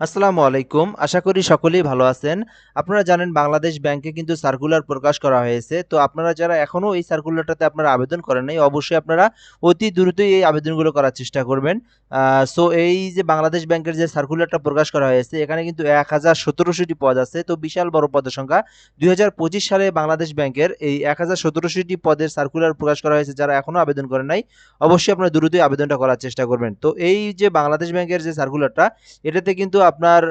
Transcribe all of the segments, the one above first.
আসসালামু আলাইকুম। আশা করি সকলেই ভালো আছেন। আপনারা জানেন বাংলাদেশ ব্যাংকে কিন্তু সার্কুলার প্রকাশ করা হয়েছে। তো আপনারা যারা এখনও এই সার্কুলারটাতে আপনারা আবেদন করেন নাই, অবশ্যই আপনারা অতি দ্রুতই এই আবেদনগুলো করার চেষ্টা করবেন। সো এই যে বাংলাদেশ ব্যাংকের যে সার্কুলারটা প্রকাশ করা হয়েছে, এখানে কিন্তু এক হাজার সতেরোশোটি পদ আছে। তো বিশাল বড় পদের সংখ্যা। দুই হাজার পঁচিশ সালে বাংলাদেশ ব্যাংকের এই এক হাজার সতেরোশোটি পদের সার্কুলার প্রকাশ করা হয়েছে। যারা এখনও আবেদন করেন নাই, অবশ্যই আপনারা দ্রুতই আবেদনটা করার চেষ্টা করবেন। তো এই যে বাংলাদেশ ব্যাংকের যে সার্কুলারটা এটাতে কিন্তু আপনার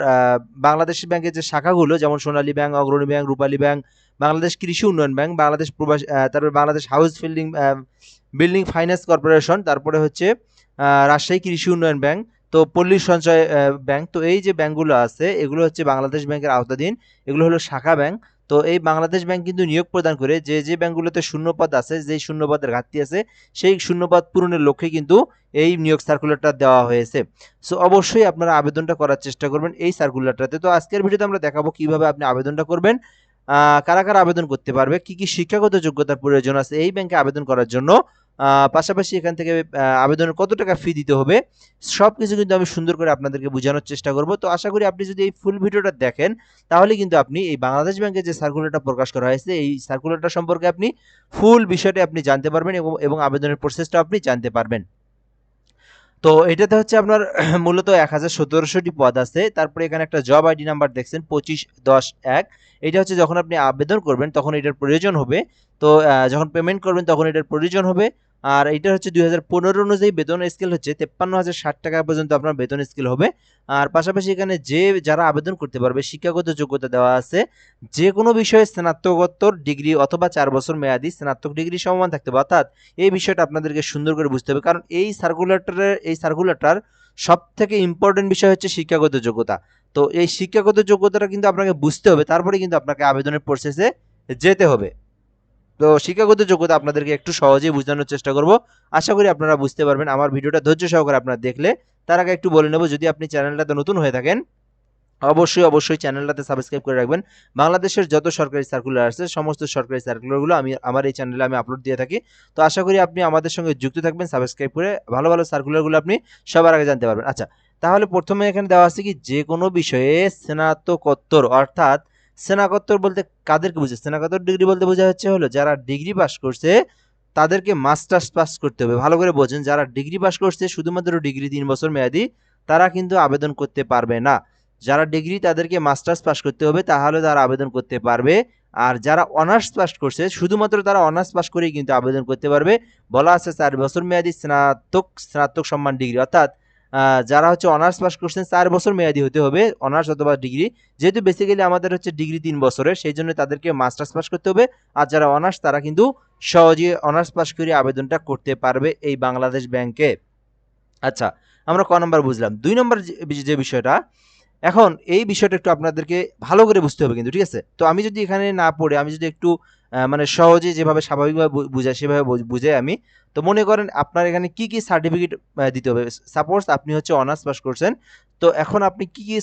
বাংলাদেশ ব্যাংকের যে শাখাগুলো, যেমন Sonali Bank, Agrani Bank, Rupali Bank, Bangladesh Krishi Unnayan Bank, Bangladesh Probash তারপরে Bangladesh House Fielding Building Finance Corporation, তারপরে হচ্ছে রাজশাহী কৃষি উন্নয়ন ব্যাংক, তো পল্লী সঞ্চয় ব্যাংক, তো এই যে ব্যাংকগুলো আছে, এগুলো হচ্ছে বাংলাদেশ ব্যাংকের আওতাধীন, এগুলো হলো শাখা ব্যাংক তো এই বাংলাদেশ ব্যাংক কিন্তু নিয়োগ প্রদান করে যে যে ব্যাংকগুলোতে শূন্যপদ আছে, যেই শূন্যপদের ঘাটতি আছে, সেই শূন্যপদ পূরণের লক্ষ্যে কিন্তু এই নিয়োগ সার্কুলারটা দেওয়া হয়েছে। সো অবশ্যই আপনারা আবেদনটা করার চেষ্টা করবেন এই সার্কুলারটাতে তো আজকের ভিডিওতে আমরা দেখাবো কীভাবে আপনি আবেদনটা করবেন কারা কারা আবেদন করতে পারবে, কি কি শিক্ষাগত যোগ্যতার প্রয়োজন আছে এই ব্যাংকে আবেদন করার জন্য। পাশাপাশি এখান থেকে আবেদনের কত টাকা ফি দিতে হবে সব কিছু কিন্তু আমি সুন্দর করে আপনাদেরকে বোঝানোর চেষ্টা করব। তো আশা করি আপনি যদি এই ফুল ভিডিওটা দেখেন, তাহলে কিন্তু আপনি এই বাংলাদেশ ব্যাংকের যে সার্কুলারটা প্রকাশ করা হয়েছে, এই সার্কুলারটা সম্পর্কে আপনি ফুল বিষয়টা আপনি জানতে পারবেন এবং আবেদনের প্রসেসটা আপনি জানতে পারবেন। তো এটাতে হচ্ছে আপনার মূলত এক হাজার সতেরোশোটি পদ আছে। তারপরে এখানে একটা জব আইডি নাম্বার দেখছেন, পঁচিশ দশ এক। এটা হচ্ছে যখন আপনি আবেদন করবেন, তখন এটার প্রয়োজন হবে। তো যখন পেমেন্ট করবেন, তখন এটার প্রয়োজন হবে। আর এটা হচ্ছে দুই হাজার পনেরো অনুযায়ী বেতন স্কেল হচ্ছে তেপ্পান্ন হাজার ষাট টাকা পর্যন্ত আপনার বেতন স্কেল হবে। আর পাশাপাশি এখানে যে যারা আবেদন করতে পারবে, শিক্ষাগত যোগ্যতা দেওয়া আছে, যে কোনো বিষয়ে স্নাতকোত্তর ডিগ্রি অথবা চার বছর মেয়াদি স্নাতক ডিগ্রি সমমান থাকতে হবে। অর্থাৎ এই বিষয়টা আপনাদেরকে সুন্দর করে বুঝতে হবে। কারণ এই সার্কুলারটার এই সার্কুলারটার সব থেকে ইম্পর্টেন্ট বিষয় হচ্ছে শিক্ষাগত যোগ্যতা। তো এই শিক্ষাগত যোগ্যতাটা কিন্তু আপনাকে বুঝতে হবে, তারপরে কিন্তু আপনাকে আবেদনের প্রসেসে যেতে হবে। তো শিক্ষাগত যোগ্যতা আপনাদেরকে একটু সহজেই বোঝানোর চেষ্টা করব। আশা করি আপনারা বুঝতে পারবেন আমার ভিডিওটা ধৈর্য সহকারে আপনারা দেখলে। তার আগে একটু বলে নেব, যদি আপনি চ্যানেলটাতে নতুন হয়ে থাকেন, অবশ্যই অবশ্যই চ্যানেলটাতে সাবস্ক্রাইব করে রাখবেন। বাংলাদেশের যত সরকারি সার্কুলার আছে, সমস্ত সরকারি সার্কুলারগুলো আমি, আমার এই চ্যানেলে আমি আপলোড দিয়ে থাকি। তো আশা করি আপনি আমাদের সঙ্গে যুক্ত থাকবেন সাবস্ক্রাইব করে ভালো ভালো সার্কুলারগুলো আপনি সবার আগে জানতে পারবেন। আচ্ছা তাহলে প্রথমে এখানে দেওয়া আছে কি? যে কোনো বিষয়ে স্নাতকোত্তর, অর্থাৎ স্নাতকোত্তর বলতে কাদেরকে বুঝে স্নাতকোত্তর ডিগ্রি বলতে বোঝা হচ্ছে হলো, যারা ডিগ্রি পাস করছে, তাদেরকে মাস্টার্স পাস করতে হবে। ভালো করে বোঝেন, যারা ডিগ্রি পাস করছে, শুধুমাত্র ডিগ্রি তিন বছর মেয়াদি, তারা কিন্তু আবেদন করতে পারবে না। যারা ডিগ্রি তাদেরকে মাস্টার্স পাস করতে হবে, তাহলে তারা আবেদন করতে পারবে। আর যারা অনার্স পাস করছে, শুধুমাত্র তারা অনার্স পাস করেই কিন্তু আবেদন করতে পারবে। বলা আছে চার বছর মেয়াদি স্নাতক স্নাতক সম্মান ডিগ্রি অর্থাৎ যারা হচ্ছে অনার্স পাস করছেন, চার বছর মেয়াদি হতে হবে অনার্স অথবা ডিগ্রি যেহেতু বেসিক্যালি আমাদের হচ্ছে ডিগ্রি তিন বছরের, সেই জন্য তাদেরকে মাস্টার্স পাস করতে হবে। আর যারা অনার্স তারা কিন্তু সহজে অনার্স পাস করে আবেদনটা করতে পারবে এই বাংলাদেশ ব্যাংকে আচ্ছা আমরা ক নম্বর বুঝলাম। দুই নম্বর যে- বিষয়টা এখন এই বিষয়টা একটু আপনাদেরকে ভালো করে বুঝতে হবে কিন্তু, ঠিক আছে? তো আমি যদি এখানে না পড়ে, আমি যদি একটু মানে সহজে যেভাবে স্বাভাবিকভাবে বুঝাই, সেভাবে বুঝাই আমি, তো মনে করেন আপনার এখানে কি কি সার্টিফিকেট দিতে হবে? সাপোজ আপনি হচ্ছে অনার্স পাস করছেন, তো এখন আপনি কি কি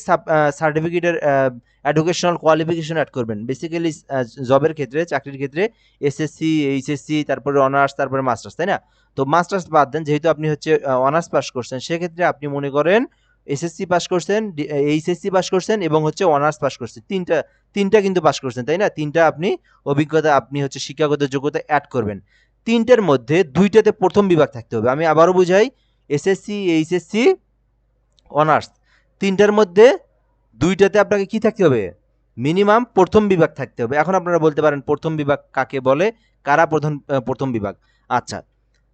সার্টিফিকেটের এডুকেশনাল কোয়ালিফিকেশন অ্যাড করবেন? বেসিক্যালি জবের ক্ষেত্রে, চাকরির ক্ষেত্রে এসএসসি এইচএসসি তারপরে অনার্স তারপরে মাস্টার্স তাই না? তো মাস্টার্স বাদ দেন, যেহেতু আপনি হচ্ছে অনার্স পাস করছেন, সেক্ষেত্রে আপনি মনে করেন এসএসসি পাস করছেন এইচএসসি পাস করছেন এবং হচ্ছে অনার্স পাস করছেন তিনটা তিনটা কিন্তু পাস করছেন, তাই না? তিনটা আপনি অভিজ্ঞতা, আপনি হচ্ছে শিক্ষাগত যোগ্যতা অ্যাড করবেন। তিনটার মধ্যে দুইটাতে প্রথম বিভাগ থাকতে হবে। আমি আবারও বুঝাই এসএসসি এইচএসসি অনার্স তিনটার মধ্যে দুইটাতে আপনাকে কি থাকতে হবে? মিনিমাম প্রথম বিভাগ থাকতে হবে। এখন আপনারা বলতে পারেন প্রথম বিভাগ কাকে বলে? কারা প্রথম প্রথম বিভাগ? আচ্ছা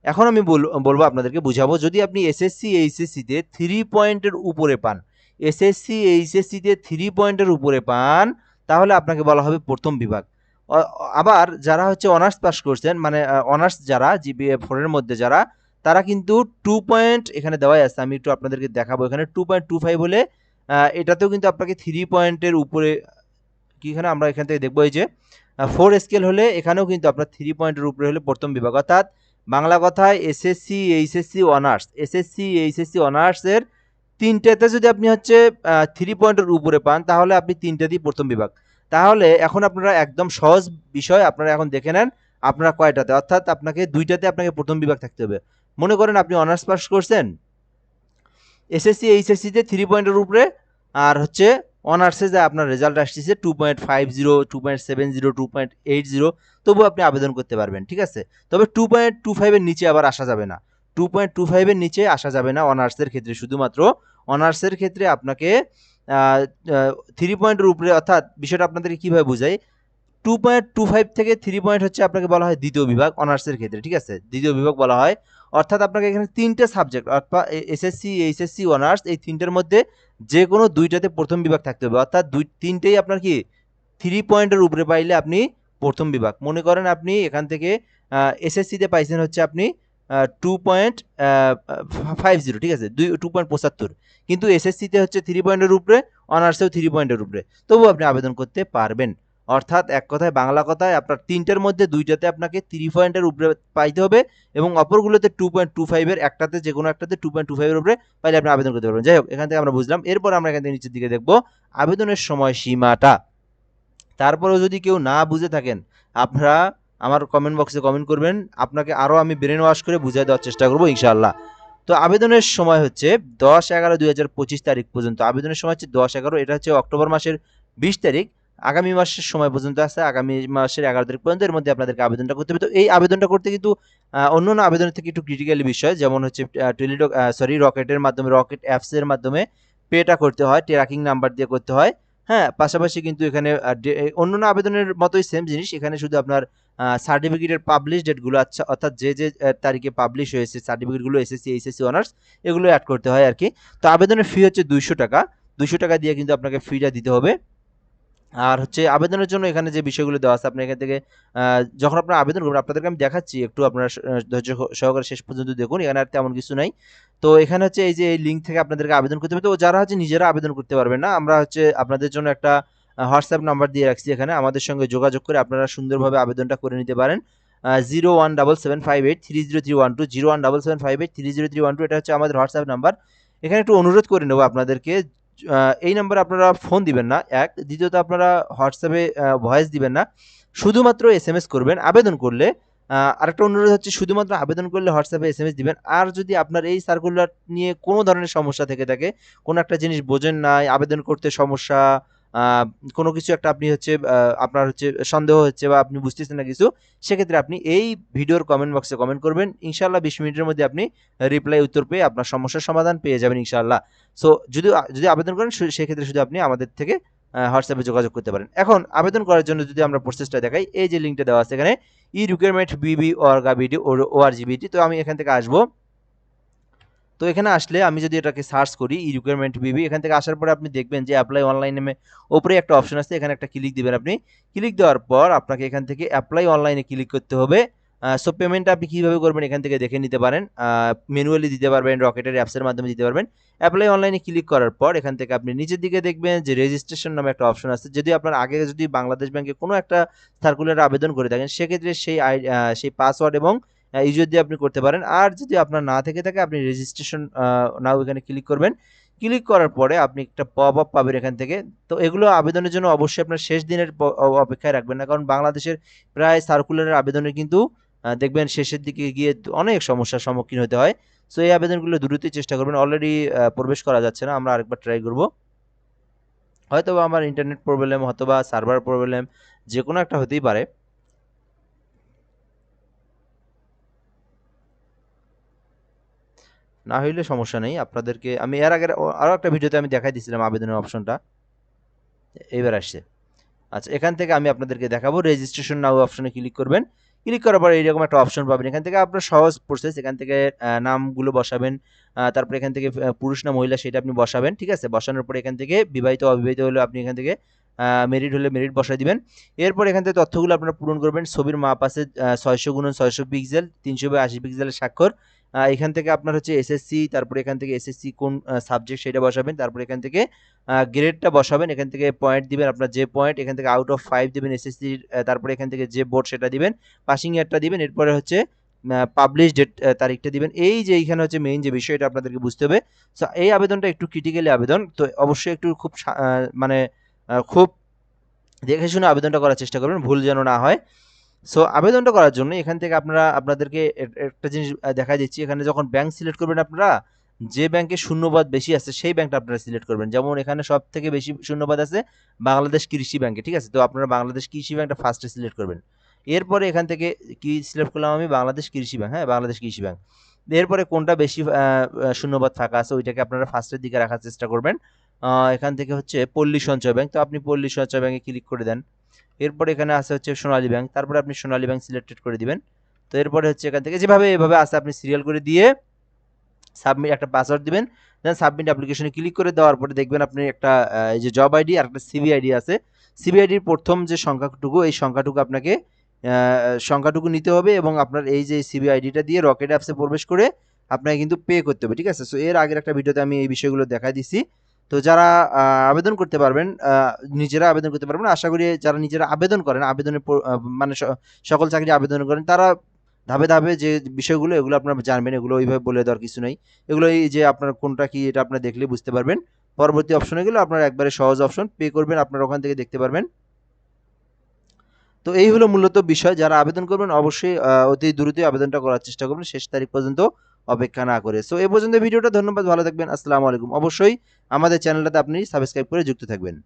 এখন আমি বলব আপনাদেরকে বুঝাবো, যদি আপনি এসএসসি এইচএসসিতে থ্রি পয়েন্টের উপরে পান এসএসসি এইচএসসিতে থ্রি পয়েন্টের উপরে পান, তাহলে আপনাকে বলা হবে প্রথম বিভাগ। আবার যারা হচ্ছে অনার্স পাস করছেন মানে অনার্স যারা জিবিএ ফোরের মধ্যে যারা, তারা কিন্তু টু পয়েন্ট এখানে দেওয়াই আছে, আমি একটু আপনাদেরকে দেখাবো এখানে টু পয়েন্ট টু ফাইভ হলে এটাতেও কিন্তু আপনাকে থ্রি পয়েন্টের উপরে, কি এখানে আমরা এখান থেকে দেখব, এই যে ফোর স্কেল হলে এখানেও কিন্তু আপনার থ্রি পয়েন্টের উপরে হলে প্রথম বিভাগ, অর্থাৎ বাংলা কথায় SSC HSC honours SSC HSC অনার্সের তিনটাতে যদি আপনি হচ্ছে থ্রি পয়েন্টের উপরে পান, তাহলে আপনি তিনটাতেই প্রথম বিভাগ। তাহলে এখন আপনারা একদম সহজ বিষয়, আপনারা এখন দেখে নেন, আপনারা কয়টাতে? অর্থাৎ আপনাকে দুইটাতে আপনাকে প্রথম বিভাগ থাকতে হবে। মনে করেন আপনি অনার্স পাস করছেন এসএসসি এইচএসসিতে থ্রি পয়েন্টের উপরে, আর হচ্ছে অনার্সে যা আপনার রেজাল্ট আসতেছে two point five zero two point seven zero two point eight zero তবুও আপনি আবেদন করতে পারবেন, ঠিক আছে? তবে টু পয়েন্ট টু ফাইভের নিচে আবার আসা যাবে না। টু পয়েন্ট টু ফাইভের নিচে আসা যাবে না অনার্সের ক্ষেত্রে, শুধুমাত্র অনার্সের ক্ষেত্রে আপনাকে থ্রি পয়েন্টের উপরে, অর্থাৎ বিষয়টা আপনাদেরকে কীভাবে বোঝাই? টু পয়েন্ট টু ফাইভ থেকে থ্রি পয়েন্ট হচ্ছে আপনাকে বলা হয় দ্বিতীয় বিভাগ অনার্সের ক্ষেত্রে, ঠিক আছে? দ্বিতীয় বিভাগ বলা হয়। অর্থাৎ আপনাকে এখানে তিনটে সাবজেক্ট অর্থাৎ এসএসসি এইচএসসি অনার্স এই তিনটের মধ্যে যে কোনো দুইটাতে প্রথম বিভাগ থাকতে হবে। অর্থাৎ দুই, তিনটেই আপনার কি? থ্রি পয়েন্টের উপরে পাইলে আপনি প্রথম বিভাগ। মনে করেন আপনি এখান থেকে এসএসসিতে পাইছেন হচ্ছে আপনি টু পয়েন্ট ফাইভ জিরো ঠিক আছে? দুই টু পয়েন্ট পঁচাত্তর। কিন্তু এসএসসিতে হচ্ছে থ্রি পয়েন্টের উপরে অনার্সেও থ্রি পয়েন্টের উপরে। তবুও আপনি আবেদন করতে পারবেন। অর্থাৎ এক কথায় বাংলা কথায় আপনার তিনটের মধ্যে দুইটাতে আপনাকে থ্রি পয়েন্টের উপরে পাইতে হবে এবং অপরগুলোতে টু পয়েন্ট টু ফাইভের একটাতে যে কোনো একটাতে টু পয়েন্ট টু ফাইভের উপরে পাইলে আপনি আবেদন করতে পারবেন। যাই হোক, এখান থেকে আমরা বুঝলাম। এরপর আমরা এখান থেকে নিচের দিকে দেখব আবেদনের সময় সীমাটা তারপরেও যদি কেউ না বুঝে থাকেন, আপনারা আমার কমেন্ট বক্সে কমেন্ট করবেন। আপনাকে আরও আমি ব্রেন ওয়াশ করে বুঝিয়ে দেওয়ার চেষ্টা করব, ইনশাআল্লাহ। তো আবেদনের সময় হচ্ছে দশ এগারো দুই তারিখ পর্যন্ত। আবেদনের সময় হচ্ছে দশ এগারো, এটা হচ্ছে অক্টোবর মাসের বিশ তারিখ। আগামী মাসের সময় পর্যন্ত আছে, আগামী মাসের এগারো তারিখ পর্যন্ত এর মধ্যে আপনাদেরকে আবেদনটা করতে হবে। তো এই আবেদনটা করতে কিন্তু অন্য অন্য আবেদনের থেকে একটু ক্রিটিক্যালি বিষয়, যেমন হচ্ছে টেলিডক সরি রকেটের মাধ্যমে, রকেট অ্যাপসের মাধ্যমে পেটা করতে হয় ট্র্যাকিং নাম্বার দিয়ে করতে হয়। হ্যাঁ পাশাপাশি কিন্তু এখানে অন্যান্য আবেদনের মতোই সেম জিনিস, এখানে শুধু আপনার সার্টিফিকেটের পাবলিশ ডেটগুলো আচ্ছা অর্থাৎ যে যে তারিখে পাবলিশ হয়েছে সার্টিফিকেটগুলো এসএসসি এইচএসসি অনার্স এগুলো অ্যাড করতে হয় আর কি। তো আবেদনের ফি হচ্ছে দুইশো টাকা। দুইশো টাকা দিয়ে কিন্তু আপনাকে ফিটা দিতে হবে। আর হচ্ছে আবেদনের জন্য এখানে যে বিষয়গুলো দেওয়া আছে, আপনি এখান থেকে যখন আপনারা আবেদন করবেন, আপনাদেরকে আমি দেখাচ্ছি একটু আপনারা ধৈর্য সহকারে শেষ পর্যন্ত দেখুন, এখানে আর তেমন কিছু নাই। তো এখানে হচ্ছে এই যে এই লিঙ্ক থেকে আপনাদেরকে আবেদন করতে হবে। তো যারা হচ্ছে নিজেরা আবেদন করতে পারবেন না, আমরা হচ্ছে আপনাদের জন্য একটা হোয়াটসঅ্যাপ নাম্বার দিয়ে রাখছি এখানে। আমাদের সঙ্গে যোগাযোগ করে আপনারা সুন্দরভাবে আবেদনটা করে নিতে পারেন। Zero one double seven five eight three zero three one two zero one double seven five eight three zero three one two এটা হচ্ছে আমাদের হোয়াটসঅ্যাপ নাম্বার এখানে একটু অনুরোধ করে নেব আপনাদেরকে এই নাম্বারে আপনারা ফোন দিবেন না। এক, দ্বিতীয়ত আপনারা হোয়াটসঅ্যাপে ভয়েস দিবেন না। শুধুমাত্র এস এম এস করবেন। আবেদন করলে আরেকটা অনুরোধ হচ্ছে শুধুমাত্র আবেদন করলে হোয়াটসঅ্যাপে এস এম এস দিবেন। আর যদি আপনার এই সার্কুলার নিয়ে কোনো ধরনের সমস্যা থেকে থাকে, কোনো একটা জিনিস বোঝেন নাই, আবেদন করতে সমস্যা কোনো কিছু একটা আপনি হচ্ছে আপনার হচ্ছে সন্দেহ হচ্ছে বা আপনি বুঝতেছেন না কিছু, সেক্ষেত্রে আপনি এই ভিডিওর কমেন্ট বক্সে কমেন্ট করবেন। ইনশাল্লাহ বিশ মিনিটের মধ্যে আপনি রিপ্লাই উত্তর পেয়ে আপনার সমস্যার সমাধান পেয়ে যাবেন ইনশাল্লাহ সো যদি যদি আবেদন করেন সেক্ষেত্রে শুধু আপনি আমাদের থেকে হোয়াটসঅ্যাপে যোগাযোগ করতে পারেন। এখন আবেদন করার জন্য যদি আমরা প্রসেসটা দেখাই, এই যে লিঙ্কটা দেওয়া আছে এখানে ই রিকোয়ারমেন্ট বিবি অর্গা বিডি ও আর জিবিটি তো আমি এখান থেকে আসব। তো এখানে আসলে আমি যদি এটাকে সার্চ করি ই রিকোয়ারমেন্ট বিবি এখান থেকে আসার পরে আপনি দেখবেন যে অ্যাপ্লাই অনলাইন নেমে ওপরে একটা অপশন আছে, এখানে একটা ক্লিক দিবেন আপনি। ক্লিক দেওয়ার পর আপনাকে এখান থেকে অ্যাপ্লাই অনলাইনে ক্লিক করতে হবে। সো পেমেন্টটা আপনি কীভাবে করবেন এখান থেকে দেখে নিতে পারেন। ম্যানুয়ালি দিতে পারবেন, রকেটের অ্যাপসের মাধ্যমে দিতে পারবেন। অ্যাপ্লাই অনলাইনে ক্লিক করার পর এখান থেকে আপনি নিচের দিকে দেখবেন যে রেজিস্ট্রেশন নামে একটা অপশন আছে। যদি আপনার আগে যদি বাংলাদেশ ব্যাংকে কোনো একটা সার্কুলার আবেদন করে থাকেন, সেক্ষেত্রে সেই সেই পাসওয়ার্ড এবং ইউজার দিয়ে আপনি করতে পারেন। আর যদি আপনার না থেকে থাকে, আপনি রেজিস্ট্রেশন নাও এখানে ক্লিক করবেন। ক্লিক করার পরে আপনি একটা পপ আপ পাবেন এখান থেকে। তো এগুলো আবেদনের জন্য অবশ্যই আপনার শেষ দিনের অপেক্ষায় রাখবেন না। কারণ বাংলাদেশের প্রায় সার্কুলারের আবেদনে কিন্তু দেখবেন শেষের দিকে গিয়ে অনেক সমস্যার সম্মুখীন হতে হয়। সো এই আবেদনগুলো দ্রুতই চেষ্টা করবেন। অলরেডি প্রবেশ করা যাচ্ছে না। আমরা আরেকবার ট্রাই করব। হয়তো আমার ইন্টারনেট প্রবলেম অথবা সার্ভার প্রবলেম যে কোনো একটা হতেই পারে। না হইলে সমস্যা নেই। আপনাদেরকে আমি এর আগে আরও একটা ভিডিওতে আমি দেখাই দিয়েছিলাম আবেদনের অপশনটা। এবার আসছে। আচ্ছা এখান থেকে আমি আপনাদেরকে দেখাবো। রেজিস্ট্রেশন নাও অপশনে ক্লিক করবেন। ক্লিক করার পর এইরকম একটা অপশন পাবেন। এখান থেকে আপনার সহজ প্রসেস এখান থেকে নামগুলো বসাবেন তারপর এখান থেকে পুরুষ না মহিলা সেটা আপনি বসাবেন, ঠিক আছে? বসানোর পরে এখান থেকে বিবাহিত, অবিবাহিত হলে আপনি এখান থেকে মেরিট হলে মেরিট বসাই দিবেন। এরপর এখান থেকে তথ্যগুলো আপনারা পূরণ করবেন। ছবির মাপ আছে ছয়শো গুণ ছয়শো পিক্সেল তিনশো বাই আশি পিক্সেলের স্বাক্ষর। এখান থেকে আপনার হচ্ছে এসএসসি তারপরে এখান থেকে এসএসসি কোন সাবজেক্ট সেটা বসাবেন, তারপরে এখান থেকে গ্রেডটা বসাবেন, এখান থেকে পয়েন্ট দিবেন আপনার যে পয়েন্ট এখান থেকে আউট অফ ফাইভ দেবেন এসএসসি তারপরে এখান থেকে যে বোর্ড সেটা দিবেন পাসিং ইয়ারটা দিবেন, এরপরে হচ্ছে পাবলিশ ডেট তারিখটা দিবেন, এই যে এইখানে হচ্ছে মেইন যে বিষয়টা আপনাদেরকে বুঝতে হবে সো এই আবেদনটা একটু ক্রিটিক্যালি আবেদন, তো অবশ্যই একটু খুব মানে খুব দেখে শুনে আবেদনটা করার চেষ্টা করবেন, ভুল যেন না হয় সো আবেদনটা করার জন্য এখান থেকে আপনারা, আপনাদেরকে একটা জিনিস দেখা দিচ্ছি। এখানে যখন ব্যাংক সিলেক্ট করবেন আপনারা, যে ব্যাংকে শূন্যবাদ বেশি আছে, সেই ব্যাংকটা আপনারা সিলেক্ট করবেন। যেমন এখানে সব থেকে বেশি শূন্যবাদ আছে বাংলাদেশ কৃষি ব্যাংকে ঠিক আছে? তো আপনারা বাংলাদেশ কৃষি ব্যাংকটা ফার্স্টে সিলেক্ট করবেন। এরপরে এখান থেকে কি সিলেক্ট করলাম আমি? বাংলাদেশ কৃষি ব্যাংক হ্যাঁ? বাংলাদেশ কৃষি ব্যাংক এরপরে কোনটা বেশি শূন্যবাদ থাকা আছে, ওইটাকে আপনারা ফার্স্টের দিকে রাখার চেষ্টা করবেন। এখান থেকে হচ্ছে পল্লী সঞ্চয় ব্যাংক তো আপনি পল্লী সঞ্চয় ব্যাংকে ক্লিক করে দেন। এরপরে এখানে আসা হচ্ছে সোনালী ব্যাংক, তারপরে আপনি সোনালী ব্যাংক সিলেক্টেড করে দিবেন। তো এরপরে হচ্ছে এখান থেকে যেভাবে এভাবে আছে, আপনি সিরিয়াল করে দিয়ে সাবমিট একটা পাসওয়ার্ড দিবেন। দেন সাবমিট অ্যাপ্লিকেশনে ক্লিক করে দেওয়ার পরে দেখবেন আপনি একটা এই যে জব আইডি আর একটা সিবি আইডি আছে। সিবি আইডির প্রথম যে সংখ্যাটুকু, এই সংখ্যাটুকু আপনাকে সংখ্যাটুকু নিতে হবে এবং আপনার এই যে সিবি আইডিটা দিয়ে রকেট অ্যাপসে প্রবেশ করে আপনাকে কিন্তু পে করতে হবে, ঠিক আছে? সো এর আগের একটা ভিডিওতে আমি এই বিষয়গুলো দেখাই দিছি। তো যারা আবেদন করতে পারবেন নিজেরা আবেদন করতে পারবেন। আশা করি যারা নিজেরা আবেদন করেন, আবেদনের মানে সকল চাকরি আবেদন করেন, তারা ধাপে ধাপে যে বিষয়গুলো, এগুলো আপনারা জানবেন, এগুলো ওইভাবে বলে দেওয়ার কিছু নেই। এগুলো এই যে আপনার কোনটা কি, এটা আপনারা দেখলে বুঝতে পারবেন। পরবর্তী অপশনে গেলে আপনার একবারে সহজ অপশন, পে করবেন, আপনারা ওখান থেকে দেখতে পারবেন। তো এই হলো মূলত বিষয়, যারা আবেদন করবেন, অবশ্যই অতি দ্রুতই আবেদনটা করার চেষ্টা করবেন। শেষ তারিখ পর্যন্ত অপেক্ষা না করে। সো এ পর্যন্ত ভিডিওটা, ধন্যবাদ, ভালো থাকবেন, আসসালামু আলাইকুম। অবশ্যই আমাদের চ্যানেলটাতে আপনি সাবস্ক্রাইব করে যুক্ত থাকবেন।